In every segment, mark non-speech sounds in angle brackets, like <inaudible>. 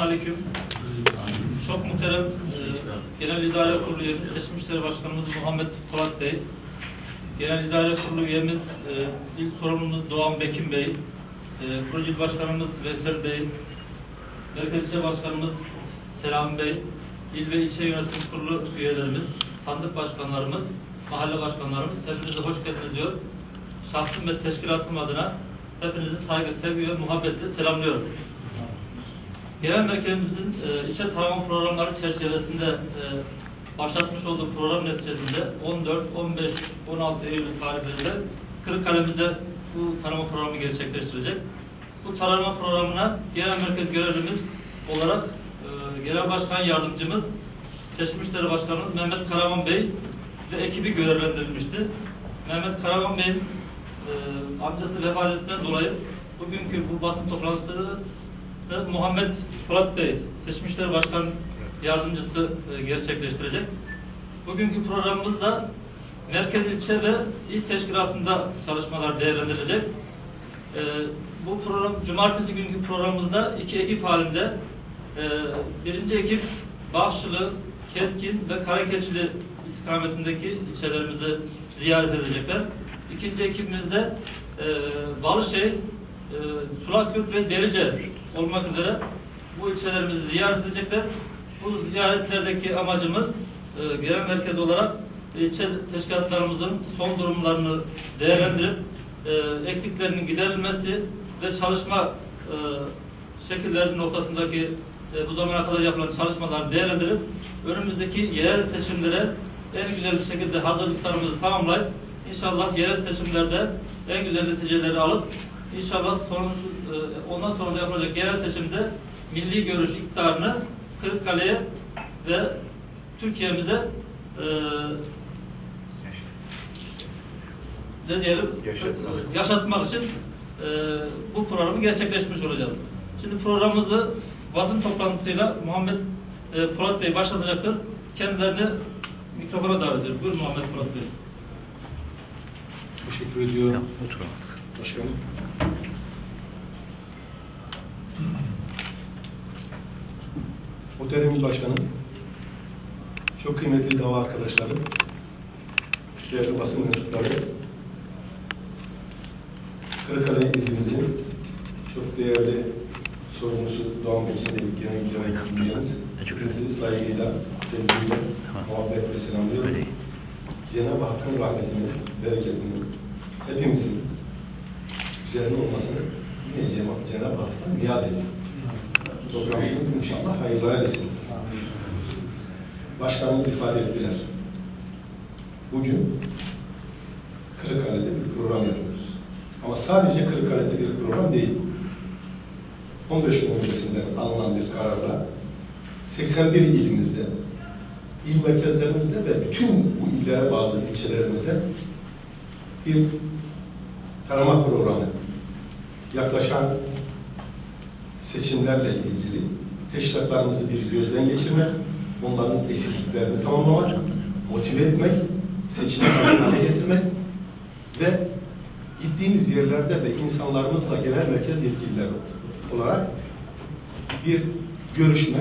Aleyküm. Çok muhterem e, Genel İdare Kurulu üyemiz, Seçim Başkanımız Muhammed Polat Bey, Genel İdare Kurulu üyemiz, e, İl sorumlumuz Doğan Bekim Bey, e, Kurucu Başkanımız Veysel Bey, Merkez İlçe Başkanımız Selam Bey, İl ve İlçe Yönetim Kurulu üyelerimiz, sandık başkanlarımız, mahalle başkanlarımız, hepinize hoş geldiniz diyor. Şahsım ve teşkilatım adına hepinizi saygı, sevgi ve muhabbetle selamlıyorum. Genel merkezimizin e, ilçe tarama programları çerçevesinde e, başlatmış olduğu program neticesinde 14, 15, 16 Eylül tarihlerinde Kırıkkale'mizde bu tarama programı gerçekleştirecek. Bu tarama programına genel merkez görevlimiz olarak e, genel başkan yardımcımız Seçim İşleri Başkanımız Mehmet Karaman Bey ve ekibi görevlendirilmişti. Mehmet Karaman Bey'in e, amcası vefat ettiğinden dolayı bugünkü bu basın toplantısını ve Muhammed Fırat Bey, Seçmişler Başkan Yardımcısı e, gerçekleştirecek. Bugünkü programımızda merkez ilçe ve il teşkilatında çalışmalar değerlendirilecek. E, bu program, cumartesi günkü programımızda iki ekip halinde e, birinci ekip Bağışçılı, Keskin ve Karakeçili istikametindeki ilçelerimizi ziyaret edecekler. İkinci ekibimizde e, Balışehir, Sulakürt ve Derice olmak üzere bu ilçelerimizi ziyaret edecekler. Bu ziyaretlerdeki amacımız e, genel merkez olarak ilçe teşkilatlarımızın son durumlarını değerlendirip e, eksiklerinin giderilmesi ve çalışma e, şekillerinin noktasındaki e, bu zamana kadar yapılan çalışmaları değerlendirip önümüzdeki yerel seçimlere en güzel bir şekilde hazırlıklarımızı tamamlayıp inşallah yerel seçimlerde en güzel neticeleri alıp inşallah sonuç, e, ondan sonra da yapılacak yerel seçimde milli görüş iktidarını Kırıkkale'ye ve Türkiye'mize e, ne diyelim Yaşatmak. yaşatmak için e, bu programı gerçekleşmiş olacağız. Şimdi programımızı basın toplantısıyla Muhammed e, Polat Bey başlatacaktır. Kendilerini mikrofona davet ediyorum. Buyurun Muhammed Polat Bey. Teşekkür ediyorum. Başkanım. Muhterem Başkanım, çok kıymetli dava arkadaşlarım, değerli basın mensupları, Kırıkkale ilimizin çok değerli sorumlusu Doğan Bekir Bey, genel müdür vekilimiz. Hepinizi saygıyla, sevgiyle, muhabbetle selamlıyorum. Cenab-ı Hakk'ın rahmetini, bereketini, hepimizin üzerine olmasını yine Cenab- Cenab-ı Hak'tan niyaz ediyorum. Programımız inşallah hayırlara vesile. Başkanımız ifade ettiler. Bugün Kırıkkale'de bir program yapıyoruz. Ama sadece Kırıkkale'de bir program değil. 15 gün öncesinden alınan bir kararla 81 ilimizde, il merkezlerimizde ve bütün bu illere bağlı ilçelerimizde bir tarama programı yaklaşan seçimlerle ilgili teşkilatlarımızı bir gözden geçirmek, onların eksikliklerini tamamlamak, motive etmek, hazırlığa getirmek ve gittiğimiz yerlerde de insanlarımızla genel merkez yetkilileri olarak bir görüşme,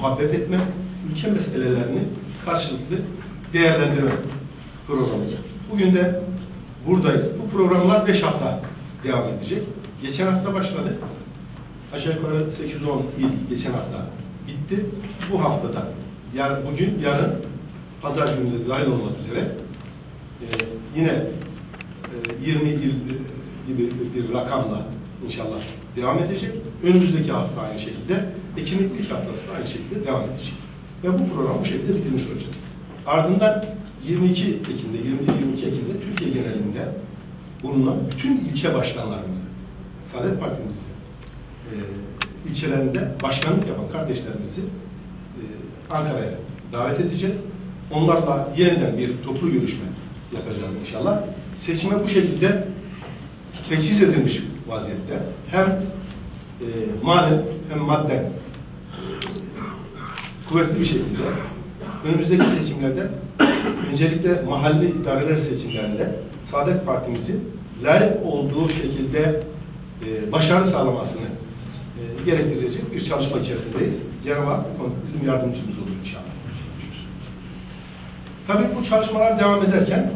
muhabbet etme, ülke meselelerini karşılıklı değerlendirme programı. Bugün de buradayız. Bu programlar beş hafta devam edecek. Geçen hafta başladı. Aşağı yukarı 8-10 il geçen hafta bitti. Bu haftada, yani bugün, yarın, pazar günü de dahil olmak üzere e, yine e, 20 il gibi bir rakamla inşallah devam edecek. Önümüzdeki hafta aynı şekilde, Ekim'in ilk haftası da aynı şekilde devam edecek. Ve bu program bu şekilde bitirmiş olacağız. Ardından 22 Ekim'de, 21-22 Ekim'de Türkiye genelinde bulunan bütün ilçe başkanlarımızı, Saadet Partimizi, e, ilçelerinde başkanlık yapan kardeşlerimizi e, Ankara'ya davet edeceğiz. Onlarla yeniden bir toplu görüşme yapacağız inşallah. Seçime bu şekilde teçhiz edilmiş vaziyette. Hem e, manen hem madden e, kuvvetli bir şekilde önümüzdeki seçimlerde öncelikle mahalli idareler seçimlerinde Saadet Partimizin layık olduğu şekilde e, başarı sağlamasını e, gerektirecek bir çalışma içerisindeyiz. Konuda bizim yardımcımız olur inşallah. Tabii bu çalışmalar devam ederken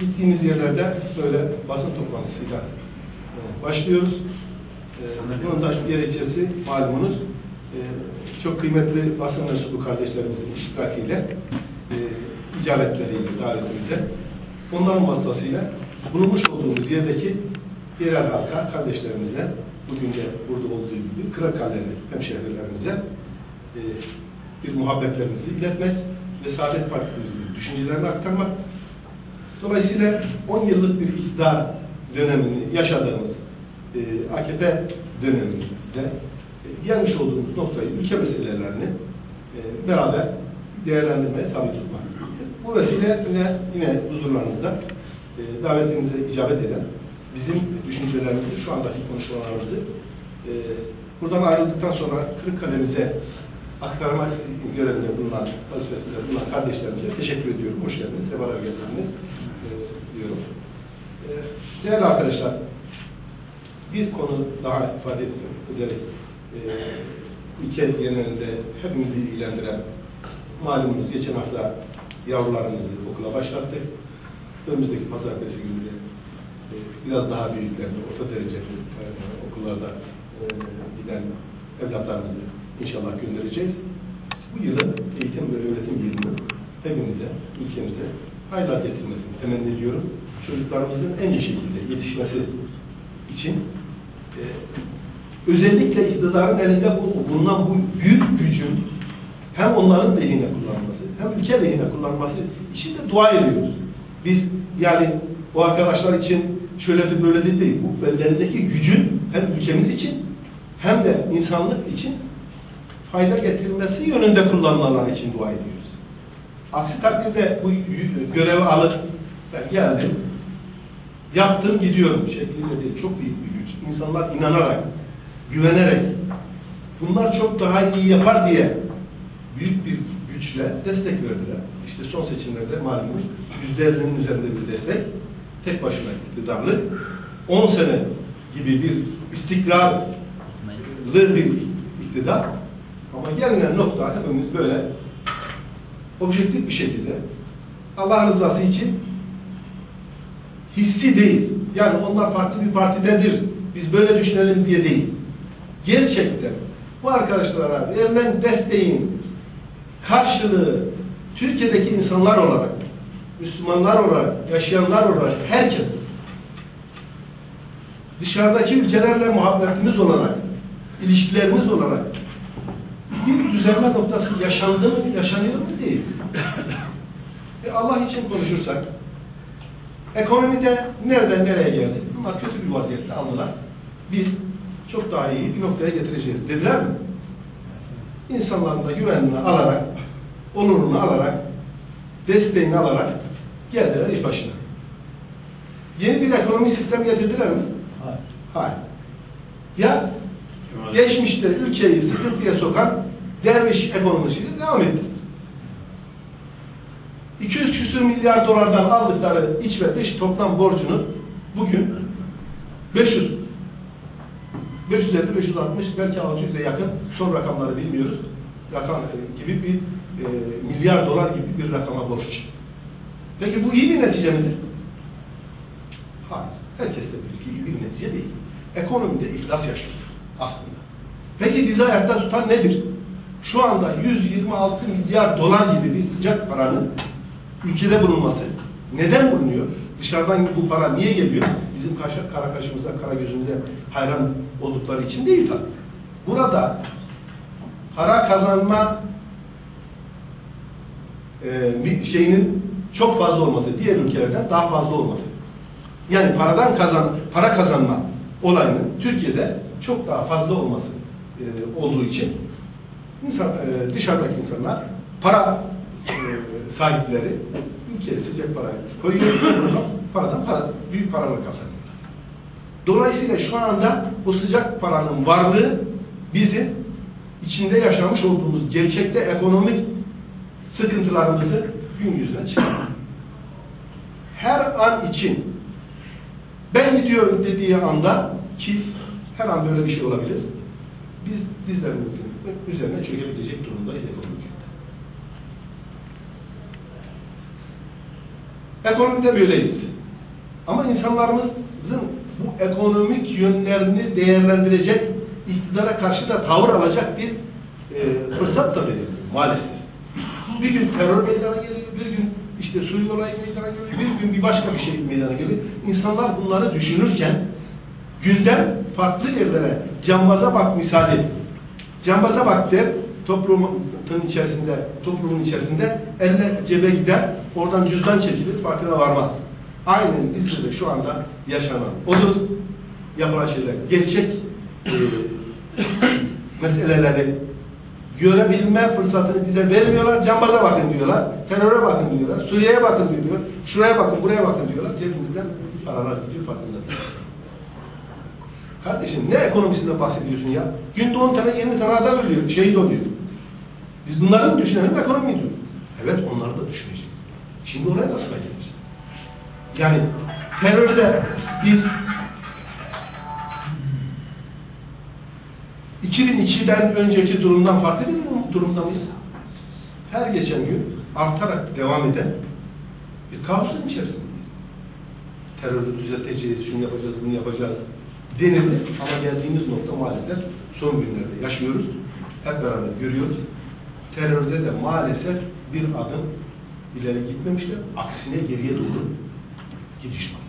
gittiğimiz yerlerde böyle basın toplantısıyla e, başlıyoruz. E, bunun da gerekçesi malumunuz e, çok kıymetli basın mensubu kardeşlerimizin iştirakiyle e, icabetleriyle davetimize onların vasıtasıyla bulunmuş olduğumuz yerdeki yerel halka, kardeşlerimize bugün de burada olduğu gibi Kırakkale'li hemşehrilerimize e, bir muhabbetlerimizi iletmek ve Saadet Partimizin düşüncelerini aktarmak. Dolayısıyla 10 yıllık bir iktidar dönemini yaşadığımız e, AKP döneminde e, gelmiş olduğumuz noktayı, ülke meselelerini e, beraber değerlendirmeye tabi tutmak. Bu vesileyle yine, yine huzurlarınızda e, davetinize icabet eden bizim düşüncelerimizi, şu andaki konuşmalarımızı e, buradan ayrıldıktan sonra Kırıkkale'mize aktarma görevinde bulunan, vazifesinde bulunan kardeşlerimize teşekkür ediyorum. Hoş geldiniz, sefalar getirdiniz e, diyorum. E, değerli arkadaşlar, bir konu daha ifade ederek e, ülke genelinde hepimizi ilgilendiren malumunuz geçen hafta yavrularımızı okula başlattık. Önümüzdeki pazartesi günü biraz daha büyüklerini, orta derece e, okullarda e, giden evlatlarımızı inşallah göndereceğiz. Bu yılın eğitim ve öğretim yılını hepimize, ülkemize hayırlar getirmesini temenni ediyorum. Çocuklarımızın en iyi şekilde yetişmesi için e, özellikle iktidarın elinde bu, bulunan bu büyük gücün hem onların lehine kullanması hem ülke lehine kullanması için de dua ediyoruz. Biz yani bu arkadaşlar için şöyle de böyle de değil. Bu belgelerindeki gücün hem ülkemiz için hem de insanlık için fayda getirmesi yönünde kullanmaları için dua ediyoruz. Aksi takdirde bu görevi alıp ben geldim, yaptım gidiyorum şeklinde değil. Çok büyük bir güç. İnsanlar inanarak, güvenerek bunlar çok daha iyi yapar diye büyük bir güçle destek verdiler. İşte son seçimlerde malumunuz yüzde ellinin üzerinde bir destek. Tek başına iktidarlı. 10 sene gibi bir istikrarlı bir iktidar. Ama gelinen nokta hepimiz böyle objektif bir şekilde Allah rızası için hissi değil. Yani onlar farklı bir partidedir. Biz böyle düşünelim diye değil. Gerçekten bu arkadaşlara verilen desteğin karşılığı Türkiye'deki insanlar olarak, Müslümanlar olarak, yaşayanlar olarak herkes dışarıdaki ülkelerle muhabbetimiz olarak, ilişkilerimiz olarak bir düzelme noktası yaşandı mı, yaşanıyor mu değil. e Allah için konuşursak, ekonomide nereden nereye geldi? Bunlar kötü bir vaziyette aldılar. Biz çok daha iyi bir noktaya getireceğiz dediler mi? İnsanların da güvenini alarak, onurunu alarak, desteğini alarak geldiler iş başına. Yeni bir ekonomi sistem getirdiler mi? Hayır. Hayır. Ya geçmişte ülkeyi sıkıntıya sokan derviş ekonomisiyle devam etti. 200 küsür milyar dolardan aldıkları iç ve dış toplam borcunu bugün 500 550, 560 belki 600'e yakın son rakamları bilmiyoruz. Rakam gibi bir e, milyar dolar gibi bir rakama borç. Peki bu iyi bir netice midir? Hayır. Herkes de bilir ki iyi bir netice değil. Ekonomide iflas yaşıyoruz aslında. Peki bizi ayakta tutan nedir? Şu anda 126 milyar dolar gibi bir sıcak paranın ülkede bulunması. Neden bulunuyor? Dışarıdan bu para niye geliyor? Bizim kaşa, kara kaşımıza, kara gözümüze hayran oldukları için değil tabii. Burada para kazanma e, bir şeyinin çok fazla olması, diğer ülkelerden daha fazla olması. Yani paradan kazan, para kazanma olayının Türkiye'de çok daha fazla olması e, olduğu için insan, e, dışarıdaki insanlar para e, sahipleri ülkeye sıcak para koyuyor, <laughs> paradan para, büyük paralar kazanıyorlar. Dolayısıyla şu anda bu sıcak paranın varlığı bizim içinde yaşamış olduğumuz gerçekte ekonomik sıkıntılarımızı gün yüzüne çıkarıyor. Her an için ben gidiyorum dediği anda ki her an böyle bir şey olabilir. biz dizlerimizin üzerine çökebilecek durumdayız ekonomik. Ekonomide böyleyiz. Ama insanlarımızın bu ekonomik yönlerini değerlendirecek, iktidara karşı da tavır alacak bir e, fırsat da veriyor maalesef. Bir gün terör meydana geliyor, bir gün işte Suriye olayı meydana geliyor, bir gün bir başka bir şey meydana geliyor. İnsanlar bunları düşünürken gündem farklı yerlere, cambaza bak misali. Cambaza bak der, toplumun içerisinde, toplumun içerisinde eline cebe gider, oradan cüzdan çekilir, farkına varmaz. Aynen bizde de şu anda yaşanan odur. Yapılan şeyler gerçek e, <coughs> meseleleri görebilme fırsatını bize vermiyorlar. Cambaza bakın diyorlar, teröre bakın diyorlar, Suriye'ye bakın diyor, şuraya bakın, buraya bakın diyorlar. Cebimizden paralar gidiyor farkında. Kardeşim ne ekonomisinden bahsediyorsun ya? Günde 10 tane 20 tane adam ölüyor, şehit oluyor. Biz bunları mı düşünelim, ekonomi diyor. Evet onları da düşüneceğiz. Şimdi oraya nasıl geliriz? Yani terörde biz 2002'den önceki durumdan farklı bir durumda mıyız? Her geçen gün artarak devam eden bir kaosun içerisindeyiz. Terörü düzelteceğiz, şunu yapacağız, bunu yapacağız denildi ama geldiğimiz nokta maalesef son günlerde yaşıyoruz. Hep beraber görüyoruz. Terörde de maalesef bir adım ileri gitmemişler. Aksine geriye doğru gidiş var.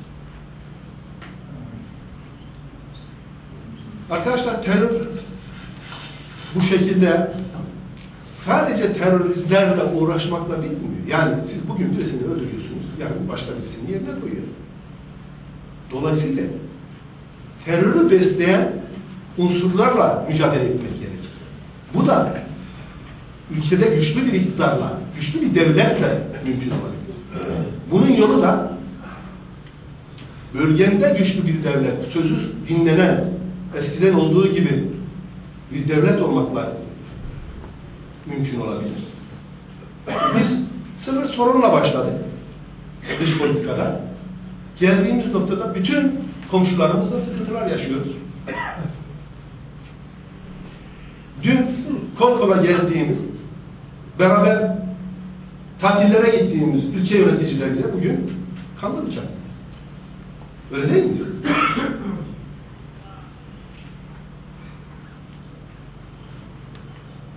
Arkadaşlar terör bu şekilde sadece teröristlerle uğraşmakla bitmiyor. Yani siz bugün birisini öldürüyorsunuz, yarın başka birisini yerine koyuyor. Dolayısıyla terörü besleyen unsurlarla mücadele etmek gerekir. Bu da ülkede güçlü bir iktidarla, güçlü bir devletle mümkün olabilir. Bunun yolu da bölgende güçlü bir devlet, sözü dinlenen, eskiden olduğu gibi bir devlet olmakla mümkün olabilir. Biz sıfır sorunla başladık dış politikada. Geldiğimiz noktada bütün komşularımızla sıkıntılar yaşıyoruz. Dün kol kola gezdiğimiz, beraber tatillere gittiğimiz ülke yöneticileriyle bugün kanlı bıçaklıyız. Öyle değil miyiz?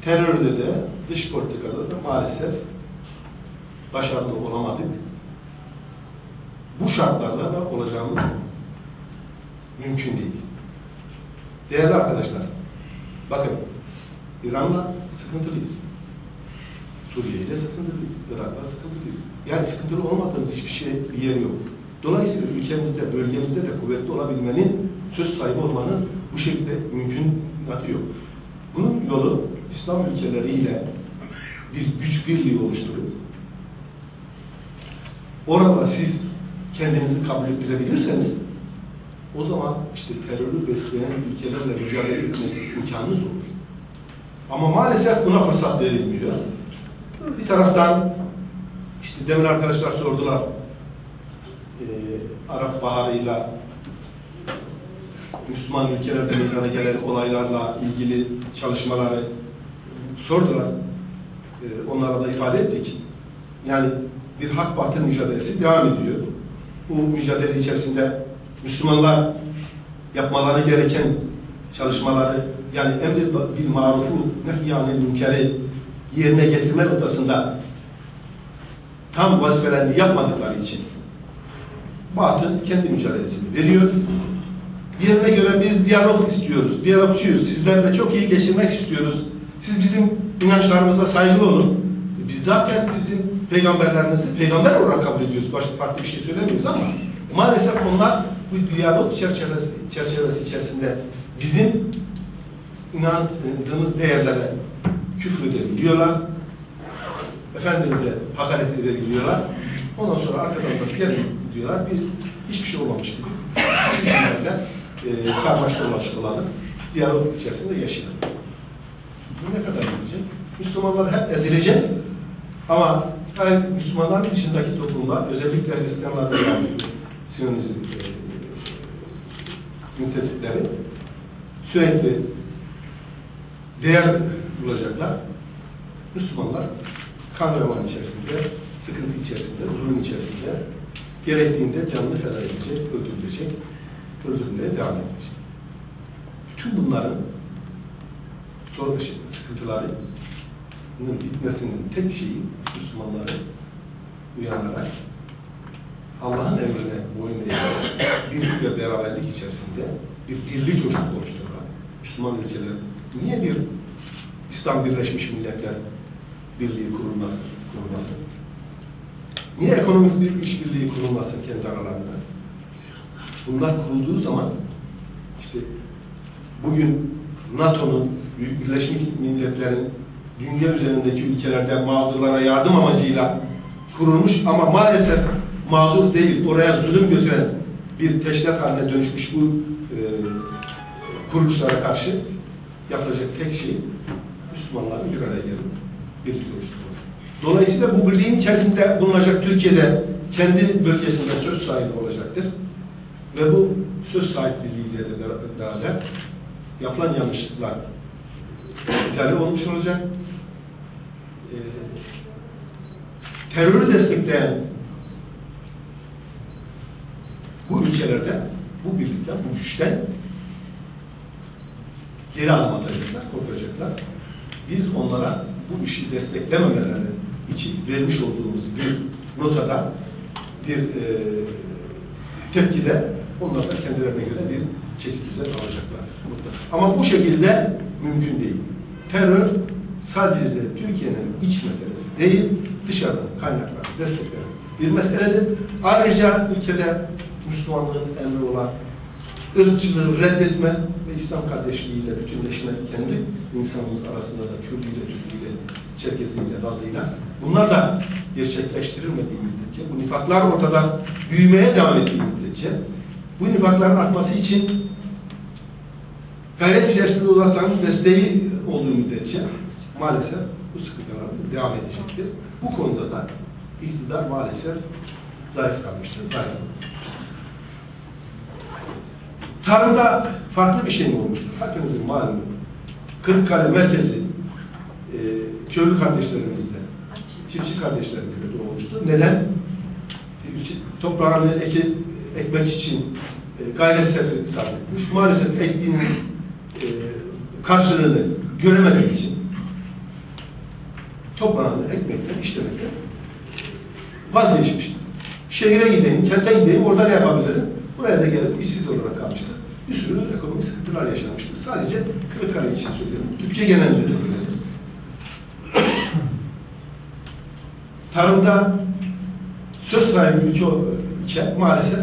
Terörde de, dış politikada da maalesef başarılı olamadık. Bu şartlarda da olacağımız mümkün değil. Değerli arkadaşlar, bakın İran'la sıkıntılıyız. Suriye ile sıkıntılıyız. Irak'la sıkıntılıyız. Yani sıkıntılı olmadığımız hiçbir şey bir yer yok. Dolayısıyla ülkemizde, bölgemizde de kuvvetli olabilmenin, söz sahibi olmanın bu şekilde mümkünatı yok. Bunun yolu İslam ülkeleriyle bir güç birliği oluşturup orada siz kendinizi kabul ettirebilirseniz o zaman işte terörü besleyen ülkelerle mücadele etmek imkanınız olur. Ama maalesef buna fırsat verilmiyor. Bir taraftan işte demin arkadaşlar sordular e, Arap Baharı'yla Müslüman ülkelerde meydana gelen olaylarla ilgili çalışmaları sordular. E, onlara da ifade ettik. Yani bir hak batıl mücadelesi devam ediyor. Bu mücadele içerisinde Müslümanlar yapmaları gereken çalışmaları yani emri bil marufu nehyanil münkeri yerine getirme noktasında tam vazifelerini yapmadıkları için batıl kendi mücadelesini veriyor. Yerine göre biz diyalog istiyoruz, diyalogçuyuz, sizlerle çok iyi geçirmek istiyoruz. Siz bizim inançlarımıza saygılı olun. Biz zaten sizin peygamberlerinizi peygamber olarak kabul ediyoruz. Başka farklı bir şey söylemiyoruz ama maalesef onlar bu diyalog çerçevesi, çerçevesi içerisinde bizim inandığımız değerlere küfür edebiliyorlar. Efendimiz'e hakaret edebiliyorlar. Ondan sonra arkadan da gelin diyorlar. Biz hiçbir şey olmamış gibi. Sizlerle e, sarmaş dolaş olalım. Diyalog içerisinde yaşayalım. Bu ne kadar gidecek? Müslümanlar hep ezilecek. Ama yani Müslümanların dışındaki toplumlar, özellikle Hristiyanlar ve Siyonizm e, müntesipleri sürekli değer bulacaklar. Müslümanlar kan revan içerisinde, sıkıntı içerisinde, zulüm içerisinde gerektiğinde canını feda edecek, öldürülecek, öldürülmeye devam edecek. Bütün bunların sorun sıkıntılarının bitmesinin tek şeyi Müslümanların uyanarak Allah'ın emrine boyun eğerek birlik ve beraberlik içerisinde bir birlik çocuk oluşturmak. Müslüman ülkeler niye bir İslam Birleşmiş Milletler Birliği kurulması, kurulması? Niye ekonomik bir işbirliği kurulması kendi aralarında? Bunlar kurulduğu zaman işte bugün NATO'nun, Birleşmiş Milletler'in dünya üzerindeki ülkelerde mağdurlara yardım amacıyla kurulmuş ama maalesef mağdur değil, oraya zulüm götüren bir teşkilat haline dönüşmüş bu e, kuruluşlara karşı yapılacak tek şey Müslümanların bir araya gelip birlik oluşturması. Dolayısıyla bu birliğin içerisinde bulunacak Türkiye'de kendi bölgesinde söz sahibi olacaktır. Ve bu söz sahipliğiyle beraber yapılan yanlışlıklar izale olmuş olacak. Ee, terörü destekleyen bu ülkelerde bu birlikten, bu güçten geri adım korkacaklar. Biz onlara bu işi desteklememeleri için vermiş olduğumuz bir notada, bir e, tepkide onlar da kendilerine göre bir çeki düzen alacaklar. Ama bu şekilde mümkün değil. Terör sadece Türkiye'nin iç meselesi değil, dışarıdan kaynaklar, desteklenen bir meseledir. Ayrıca ülkede Müslümanlığın emri olan ırkçılığı reddetme ve İslam kardeşliğiyle bütünleşme kendi insanımız arasında da Kürdüyle, Türküyle, Çerkeziyle, Lazıyla bunlar da gerçekleştirilmediği müddetçe, bu nifaklar ortada büyümeye devam ettiği müddetçe, bu nifakların artması için gayret içerisinde olanların desteği olduğu müddetçe maalesef bu sıkıntılarımız devam edecektir. Bu konuda da iktidar maalesef zayıf kalmıştır, zayıf. Tarımda farklı bir şey mi olmuştur? Hepinizin malumu. Kırıkkale merkezi e, köylü kardeşlerimizle, çiftçi kardeşlerimizle de olmuştu. Neden? Toprağını eke, ekmek için e, gayret sarf etmiş. Maalesef ektiğinin karşılığını göremediği için toprağını ekmekten, işlemekten vazgeçmiştir. Şehire gideyim, kente gideyim, orada ne yapabilirim? Buraya da gelip işsiz olarak kalmışlar. Bir sürü ekonomik sıkıntılar yaşanmıştır. Sadece Kırıkkale için söylüyorum. Türkiye genelinde de böyledir. <coughs> Tarımda söz sahibi ülke maalesef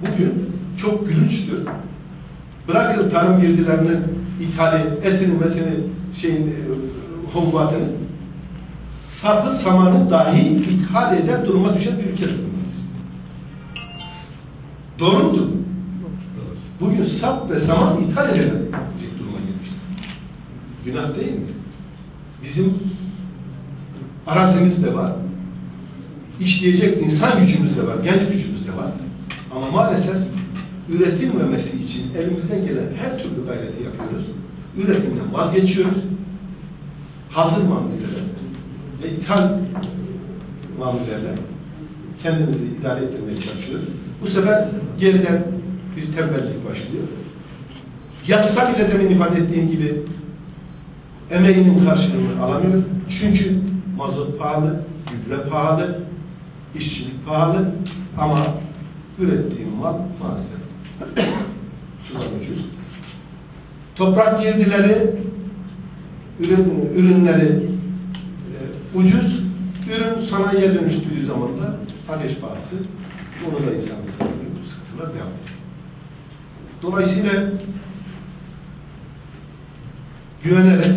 bugün çok gülünçtür. Bırakın tarım girdilerini, ithali, etini, metini, şeyin, e, hububatını, sapı samanı dahi ithal eden duruma düşen bir ülkedir. Doğru mudur? Bugün sap ve saman ithal edilen duruma gelmiştir. Günah değil mi? Bizim arazimiz de var. İşleyecek insan gücümüz de var, genç gücümüz de var. Ama maalesef üretilmemesi için elimizden gelen her türlü gayreti yapıyoruz. Üretimden vazgeçiyoruz. Hazır mamullerle ve ithal mamullerle kendimizi idare ettirmeye çalışıyoruz. Bu sefer geriden bir tembellik başlıyor. Yapsa bile demin ifade ettiğim gibi emeğinin karşılığını alamıyor. Çünkü mazot pahalı, gübre pahalı, işçilik pahalı ama ürettiğim mal maalesef ucuz. Toprak girdileri, ürün, ürünleri e, ucuz, ürün sanayiye dönüştüğü zaman da ateş pahası, onu da insanımız bu sıkıntılar devam. Dolayısıyla güvenerek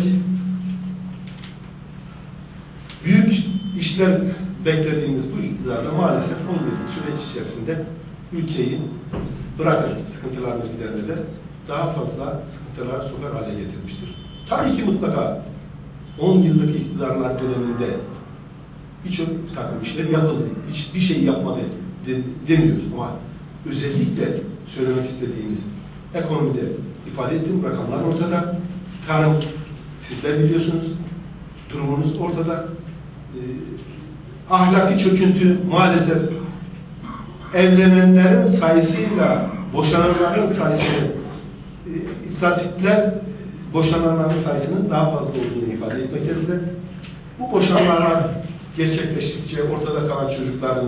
büyük işler beklediğimiz bu iktidarda maalesef 10 yıllık süreç içerisinde ülkeyi bırakır sıkıntılarını gidermede daha fazla sıkıntılar sokar hale getirmiştir. Tabii ki mutlaka 10 yıllık iktidarlar döneminde birçok takım işler yapıldı. Hiçbir şey yapmadı de, demiyoruz ama özellikle söylemek istediğimiz ekonomide ifade ettiğim rakamlar ortada. Tarım Sizler biliyorsunuz. Durumunuz ortada. Ee, ahlaki çöküntü maalesef evlenenlerin sayısıyla boşananların sayısı e, istatistikler boşananların sayısının daha fazla olduğunu ifade etmektedir. Bu boşanmalar gerçekleştikçe ortada kalan çocukların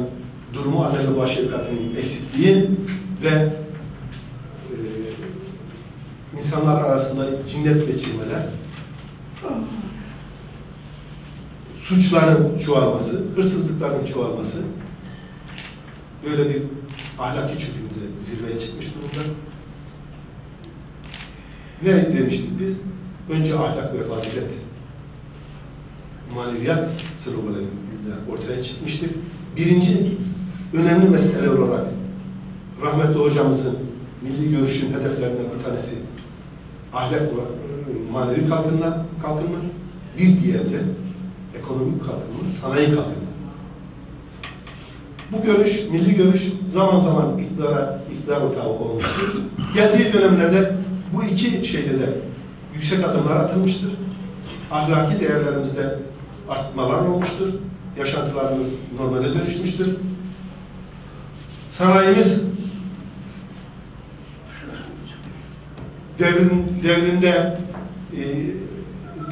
durumu anne baba şefkatinin eksikliği ve e, insanlar arasında cinnet geçirmeler, suçların çoğalması, hırsızlıkların çoğalması böyle bir ahlaki çöküntü zirveye çıkmış durumda. Ne demiştik biz? Önce ahlak ve fazilet, maneviyat sloganıyla ortaya çıkmıştır. Birinci önemli mesele olarak rahmetli hocamızın milli görüşün hedeflerinden bir tanesi ahlak olarak manevi kalkınma, kalkınma bir diğeri de ekonomik kalkınma, sanayi kalkınma. Bu görüş, milli görüş zaman zaman iktidara, iktidar ortağı olmuştur. Geldiği dönemlerde bu iki şeyde de yüksek adımlar atılmıştır. Ahlaki değerlerimizde artmalar olmuştur. Yaşantılarımız normale dönüşmüştür. Sanayimiz devrin, devrinde e,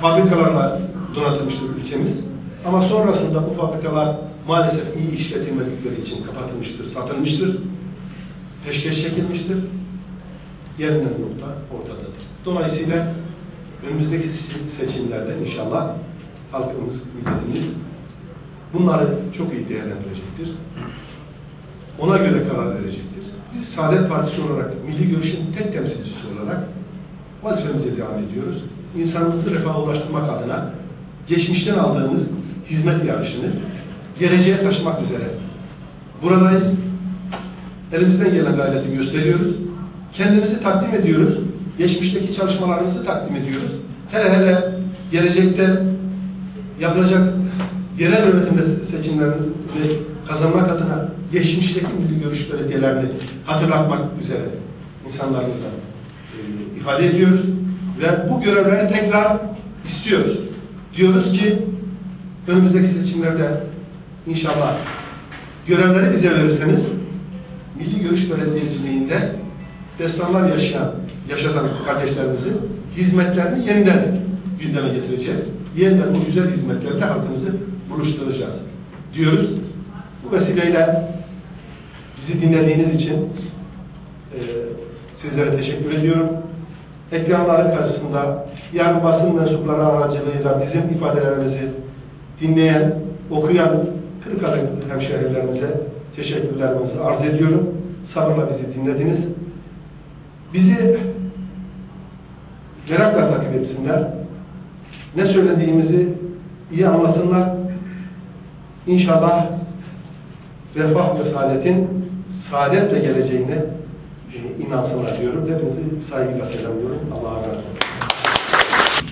fabrikalarla donatılmıştır ülkemiz. Ama sonrasında bu fabrikalar maalesef iyi işletilmedikleri için kapatılmıştır, satılmıştır, peşkeş çekilmiştir. Gelinen nokta ortadadır. Dolayısıyla önümüzdeki seçimlerde inşallah halkımız, milletimiz bunları çok iyi değerlendirecektir. Ona göre karar verecektir. Biz Saadet Partisi olarak, milli görüşün tek temsilcisi olarak vazifemize devam ediyoruz. İnsanımızı refaha ulaştırmak adına geçmişten aldığımız hizmet yarışını geleceğe taşımak üzere buradayız. Elimizden gelen gayreti gösteriyoruz. Kendimizi takdim ediyoruz. Geçmişteki çalışmalarımızı takdim ediyoruz. Hele hele gelecekte yapılacak yerel yönetimde seçimlerini kazanmak adına geçmişteki milli görüş belediyelerini hatırlatmak üzere insanlarımıza e, ifade ediyoruz. Ve bu görevleri tekrar istiyoruz. Diyoruz ki önümüzdeki seçimlerde inşallah görevleri bize verirseniz milli görüş belediyeciliğinde destanlar yaşayan, yaşatan kardeşlerimizin hizmetlerini yeniden gündeme getireceğiz. Yeniden bu güzel hizmetlerle halkımızı buluşturacağız diyoruz. Bu vesileyle bizi dinlediğiniz için e, sizlere teşekkür ediyorum. Ekranların karşısında yani basın mensupları aracılığıyla bizim ifadelerimizi dinleyen, okuyan Kırıkkale hemşehrilerimize teşekkürlerimizi arz ediyorum. Sabırla bizi dinlediniz. Bizi merakla takip etsinler. Ne söylediğimizi iyi anlasınlar. İnşallah refah ve saadetin saadetle geleceğine inansınlar diyorum. Hepinizi saygıyla selamlıyorum. Allah'a emanet olun.